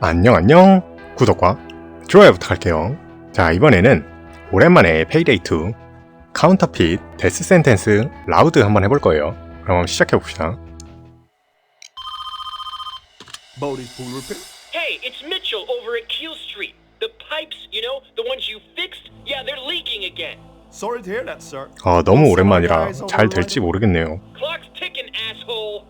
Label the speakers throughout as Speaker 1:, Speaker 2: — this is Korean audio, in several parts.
Speaker 1: 안녕 안녕 구독과 좋아요 부탁할게요 자 이번에는 오랜만에 페이데이2 카운터핏 데스 센텐스 라우드 한번 해볼 거예요 그럼 한번 시작해 봅시다
Speaker 2: Bodie's pool repair.
Speaker 3: Hey, it's Mitchell over at Keel Street. The pipes, you know, the ones you fixed, yeah, they're leaking again.
Speaker 2: Sorry to hear that, sir.
Speaker 1: 아 너무 오랜만이라 잘 될지 모르겠네요
Speaker 3: Clock's ticking, asshole.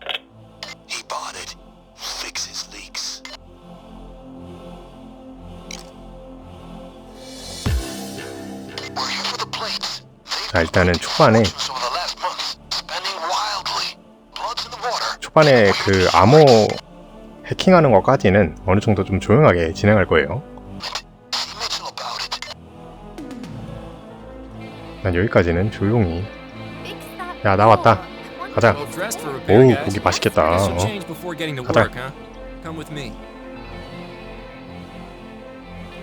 Speaker 1: 자 일단은 초반에. 초반에 그 암호 해킹하는 것까지는 어느 정도 좀 조용하게 진행할 거예요. 난 여기까지는 조용히 야 나 왔다 가자
Speaker 4: for
Speaker 1: 오우
Speaker 4: repair, guys.
Speaker 1: 고기 맛있겠다 어. 가자.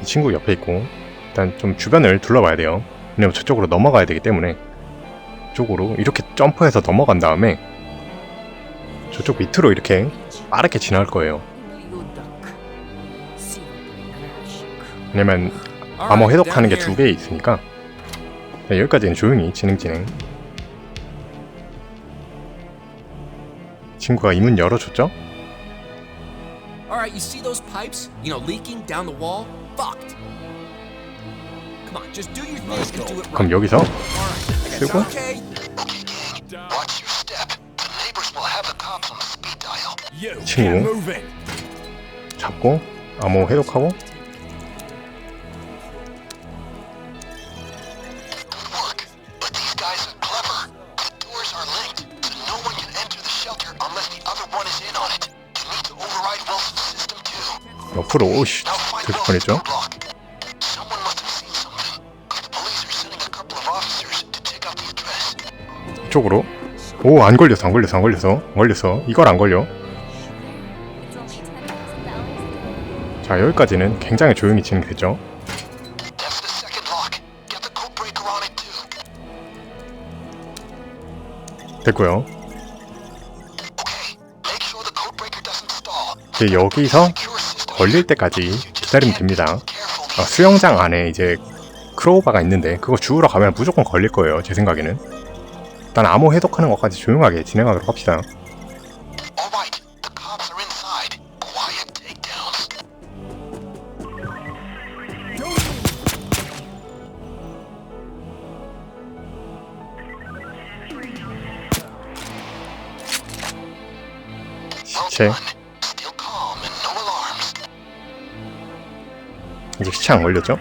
Speaker 1: 이 친구 옆에 있고 일단 좀 주변을 둘러봐야 돼요. 왜냐면 저쪽으로 넘어가야 되기 때문에 이쪽으로 이렇게 점프해서 넘어간 다음에 저쪽 밑으로 이렇게 빠르게 지나갈 거예요. 왜냐면 암호 해독하는 게 두. 개 있으니까 네, 여기까지는 조용히 진행 진행. 친구가 이 문 열어줬죠?
Speaker 4: Alright, you see those pipes? You know, leaking down the wall? Fucked.
Speaker 1: 그럼. 여기서. 쓰고
Speaker 4: Okay.
Speaker 5: Okay, gang. Watch your step. The neighbors will have the cops on the speed dial.
Speaker 2: You
Speaker 1: 친구. 잡고 암호 해독하고
Speaker 5: Good work. But these guys are clever. The doors are linked,
Speaker 1: 이쪽으로 오 안 걸렸어 안 걸렸어 안 걸렸어 안 걸렸어 이걸 안 걸려 자 여기까지는 굉장히 조용히 진행됐죠. 됐고요. 이제 여기서. 걸릴 때까지 기다리면 됩니다 어, 수영장 안에 이제 크로우바가 있는데 그거 주우러 가면 무조건 걸릴 거예요 제 생각에는 일단 암호 해독하는 것까지 조용하게 진행하도록 합시다 시체. 이제 시체 안 걸렸죠?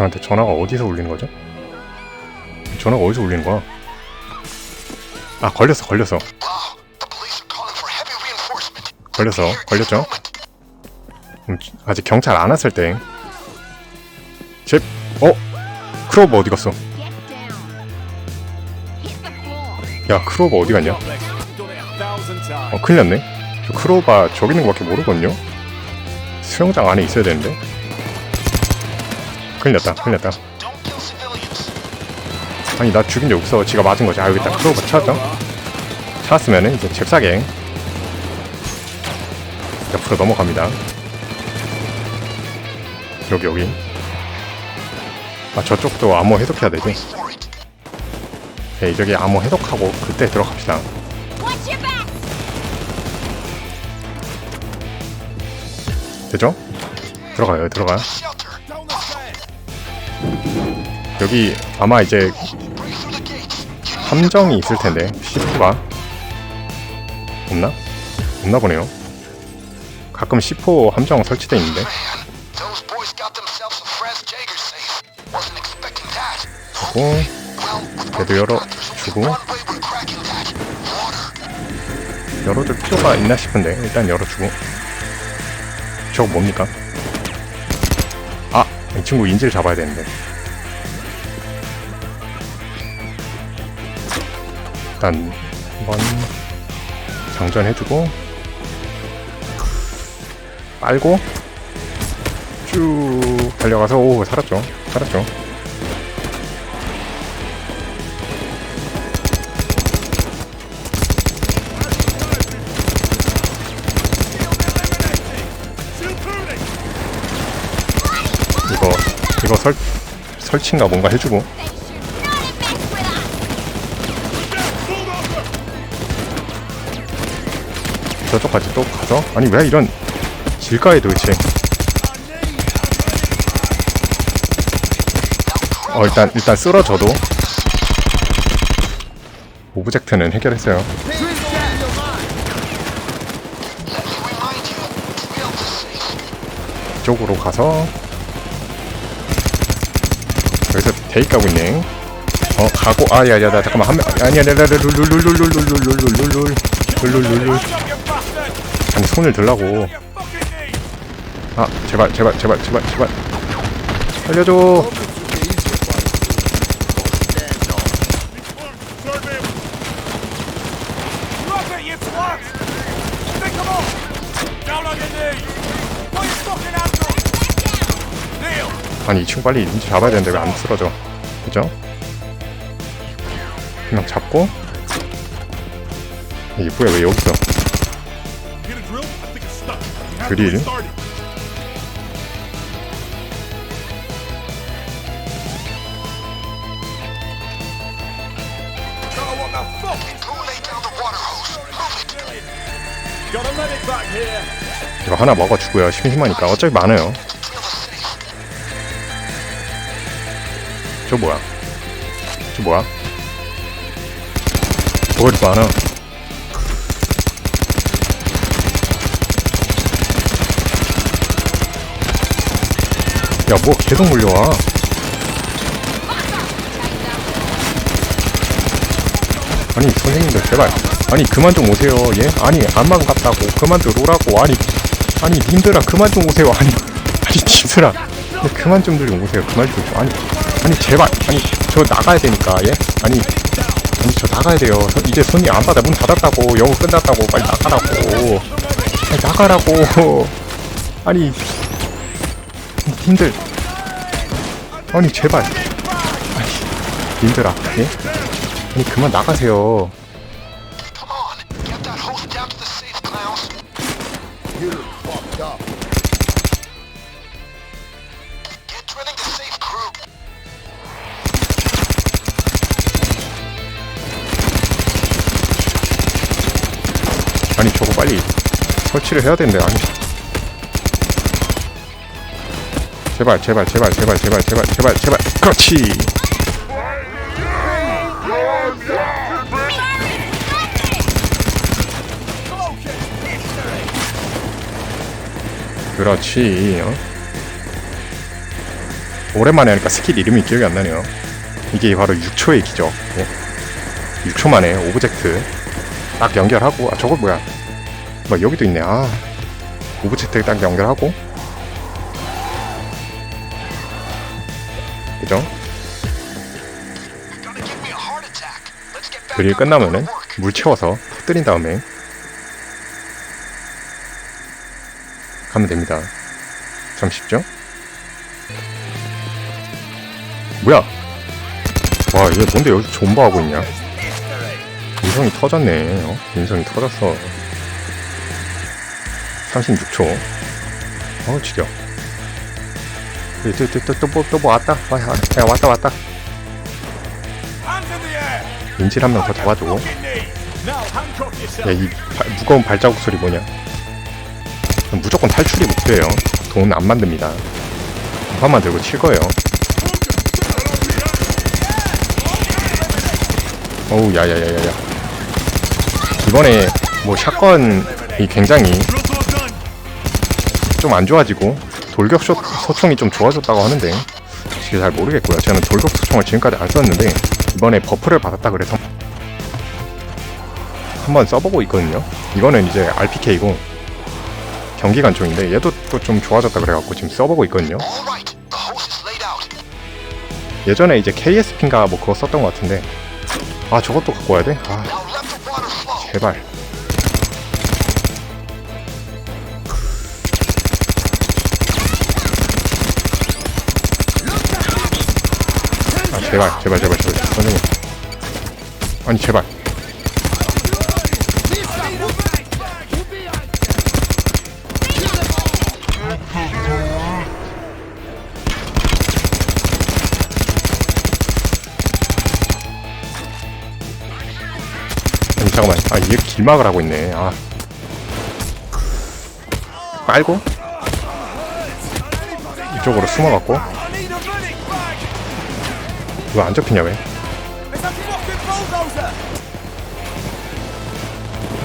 Speaker 1: 저한테 전화가 어디서 울리는 거죠? 전화가 어디서 울리는 거야? 아 걸렸어 걸렸어. 걸렸어 걸렸죠? 음, 아직 경찰 안 왔을 때 제... 어? 크로버 어디 갔어? 야 크로버 어디 갔냐? 어 큰일 났네 저 크로바 저기 있는 거밖에 모르거든요 수영장 안에 있어야 되는데 큰일 났다 큰일 났다. 아니 나 죽인 적 없어 지가 맞은 거지 아 여기 있다 크로바 찾았죠? 찾았으면은 이제 잽싸게 옆으로 넘어갑니다 여기 여기 아 저쪽도 암호 해독해야 되지. 네, 저기 암호 해독하고 그때 들어갑시다. 되죠? 들어가요 들어가요 여기 아마 이제 함정이 있을 텐데 C4가 없나? 없나 보네요 가끔 C4 함정 설치돼 있는데
Speaker 5: what
Speaker 1: 얘도 열어 주고. 열어줄 필요가 있나 싶은데 일단 열어주고 저거 뭡니까? 아! 이 친구 인질 잡아야 되는데 일단 한번 장전해주고 빨고 쭉 달려가서 오 살았죠. 살았죠. 이거 이거 설 설치인가 뭔가 해주고 저쪽까지 또 가서 아니 왜 이런 질까에 도대체 어 일단 일단 쓰러져도 오브젝트는 해결했어요. 이쪽으로 가서 여기서 데이 까고 있네 어 가고 아야야 나 잠깐만 한명 아니야 룰룰룰룰룰룰룰룰룰룰룰룰룰룰! 아니 손을 들라고! 아 제발 제발 제발 제발 제발 살려줘! 아니 이 친구 빨리 인지 잡아야 되는데 왜 안 쓰러져 그죠? 그냥 잡고 이게 뭐야 왜 여기 있어?
Speaker 2: 그릴.
Speaker 1: 이거 하나 먹어주고요. 심심하니까. 어차피 많아요. 저 뭐야? 저 뭐야? 저걸 많아 야뭐 계속 몰려와. 아니 선생님들 제발. 아니 그만 좀 오세요 예? 아니 안만 같다고. 그만 들어오라고. 아니 아니 님들아 그만 좀 오세요. 아니 아니 님들아. 네, 그만 좀 들좀 오세요. 그만 좀. 아니 아니 제발. 아니 저 나가야 되니까 예? 아니 아니 저 나가야 돼요. 저 이제 손이 안 받아. 문 닫았다고. 영어 끝났다고. 빨리 나가라고. 아니 나가라고. 아니 님들 아니 제발 아니 님들아 예? 아니 그만 나가세요. 아니 저거 빨리 설치를 해야 되는데 아니 제발 제발 제발 제발 제발 제발 제발 제발. 그렇지. 그렇지. 어? 오랜만에 하니까 스킬 이름이 기억이 안 나네요. 이게 바로 6초의 기적. 예. 6초 만에 오브젝트. 딱 연결하고 아 저거 뭐야? 뭐 여기도 있네. 아 오브젝트 딱 연결하고 그릴
Speaker 5: on
Speaker 1: 끝나면은. 물 채워서 터뜨린 다음에 가면 됩니다. 참 쉽죠? 뭐야? 와 얘 뭔데 여기서 존버하고 있냐? 인성이 터졌네. 어? 인성이 터졌어. 36초. 어 지겨 또또또또뭐 또뭐 왔다 와, 야, 야 왔다 왔다. 인질 한 명 더 잡아주고
Speaker 2: Fucking knee. Now handcuff yourself.
Speaker 1: 야, 이 무거운 발자국 소리 뭐냐? 무조건 탈출이 목표예요. 돈 안 만듭니다. 판만 들고 칠 거예요. 어우, 야야야야야. 이번에 뭐 샷건이 굉장히 좀 안 좋아지고 돌격 소, 소총이 좀 좋아졌다고 하는데 솔직히 잘 모르겠고요. 저는 돌격 소총을 지금까지 안 썼는데 이번에 버프를 받았다 그래서 한번 써보고 있거든요. 이거는 이제 RPK고 경기관 쪽인데 얘도 또 좀 좋아졌다 그래갖고 지금 써보고 있거든요. 예전에 이제 KSP인가 뭐 그거 썼던 것 같은데 아 저것도 갖고 와야 돼? 아. 제발 제발 제발 제발 제발. 선생님. 아니 제발. 아니 잠깐만. 아 이게 길막을 하고 있네. 아. 빨고? 이쪽으로 숨어갖고 이거 안 접히냐 왜!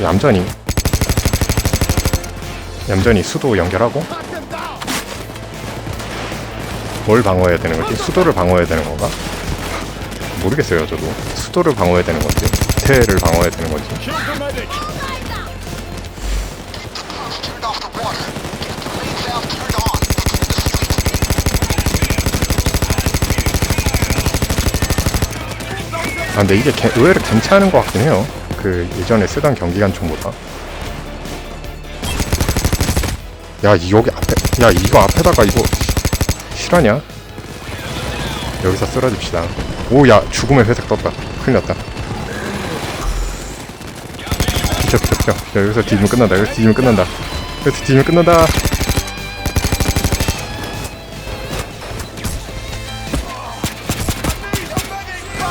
Speaker 1: 얌전히 얌전히 수도 연결하고 뭘 방어해야 되는 거지? 수도를 방어해야 되는 건가? 모르겠어요 저도 수도를 방어해야 되는 건지 태를 방어해야 되는 건지 아 근데 이게 개- 의외로 괜찮은 것 같긴 해요. 그 예전에 쓰던 경기관총보다. 야 이- 여기 앞에 야 이거 앞에다가 이거 실화냐? 여기서 쓰러집시다. 오 야 죽음의 회색 떴다. 큰일 났다. 비켜 비켜 비켜 야 여기서 뒤지면 끝난다. 여기서 뒤지면 끝난다. 여기서 뒤지면 끝난다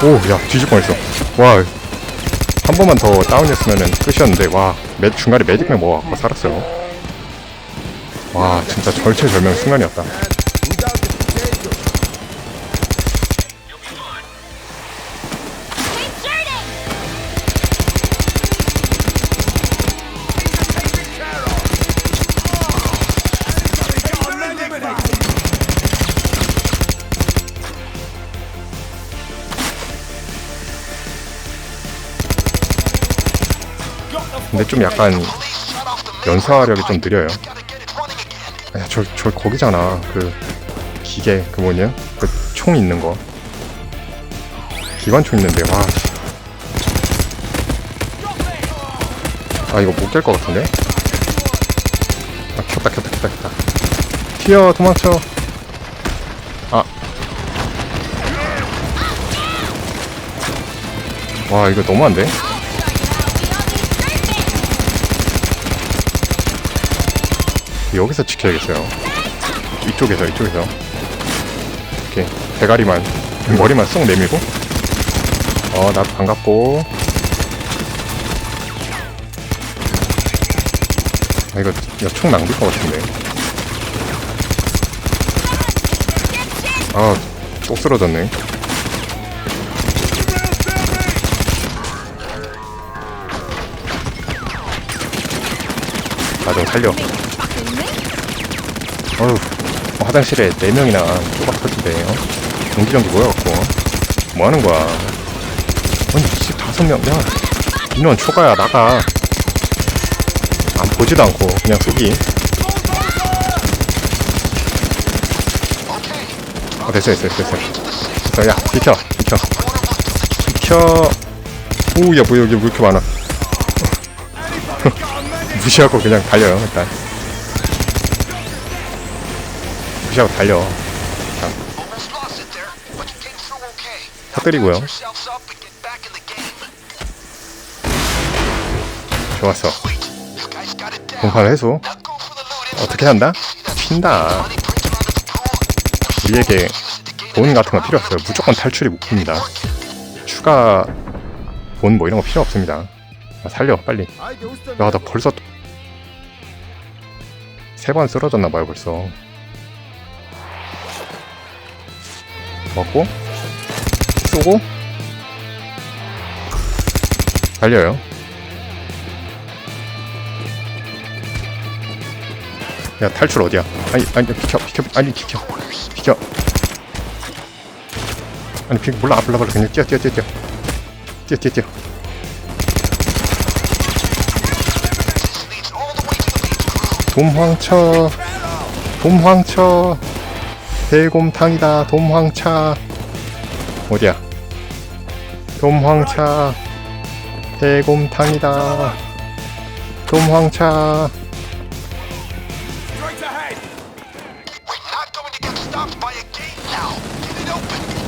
Speaker 1: 오 야 뒤질 뻔했어. 와 한 번만 더 다운했으면은 끝이었는데 와 매, 중간에 매직맥 먹어갖고 살았어요. 와 진짜 절체절명 순간이었다 근데 좀 약간 연사력이 좀. 느려요. 야, 저, 저 거기잖아 그 기계 그 뭐냐 그 총 있는 거 기관총 있는데 와 씨. 아 이거 못 깰 것 같은데 아 켰다 켰다 켰다 켰다 튀어 도망쳐 아. 와 이거 너무한데 여기서 지켜야겠어요. 이쪽에서 이쪽에서. 이렇게 대가리만 머리만 쏙 내밀고. 어 나도 반갑고. 아 이거 야, 총 낭비일 것 같은데. 아또 쓰러졌네. 나 좀 살려 어휴 어, 화장실에 4명이나 쪼박 터진대 어? 경기전기 모여갖고 뭐 하는 거야? 아니 25명 야 인원 초과야 나가. 안 보지도 않고 그냥 쏘기 어 됐어 됐어 됐어. 됐어 야 비켜 비켜. 비켜. 오야 뭐 여기 왜 이렇게 많아? 무시하고 그냥 달려요 일단 무시하고 달려 터뜨리고요. 좋았어
Speaker 5: the loot.
Speaker 1: 어떻게 한다? 튄다. 우리에게 돈 같은 거 필요 없어요 무조건 탈출이 목표입니다 추가 돈 뭐 이런 거 필요 없습니다 아, 살려 빨리 야 나 벌써 세 번 쓰러졌나 봐요 벌써 먹고. 쏘고. 달려요. 야 탈출 어디야? 아니 아니 비켜 비켜 아니 비켜 비켜. 아니 비 몰라 몰라 몰라. 그냥 뛰어 뛰어 뛰어 뛰어. 뛰어 뛰어 뛰어. 돔황쳐 돔황쳐 대곰탕이다 돔황차 어디야 돔황차 대곰탕이다 돔황차.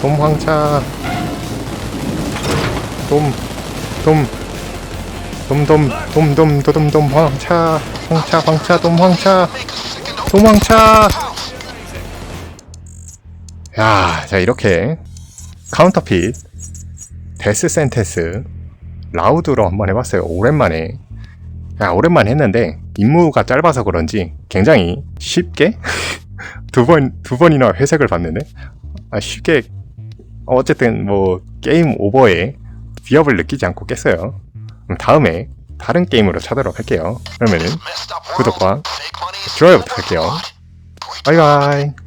Speaker 1: 돔황차 돔돔 돔돔 돔돔 도돔돔 황차 황차 황차 돔 황차 돔 황차 야, 자 이렇게 카운터핏 데스 센테스 라우드로 한번 해봤어요. 오랜만에 야 오랜만에 했는데 임무가 짧아서 그런지 굉장히 쉽게 두 번 두 번이나 회색을 봤는데 아 쉽게 어쨌든 뭐 게임 오버에 위협을 느끼지 않고 깼어요. 다음에 다른 게임으로 찾도록 할게요. 그러면은. 구독과 좋아요 부탁할게요. 바이바이.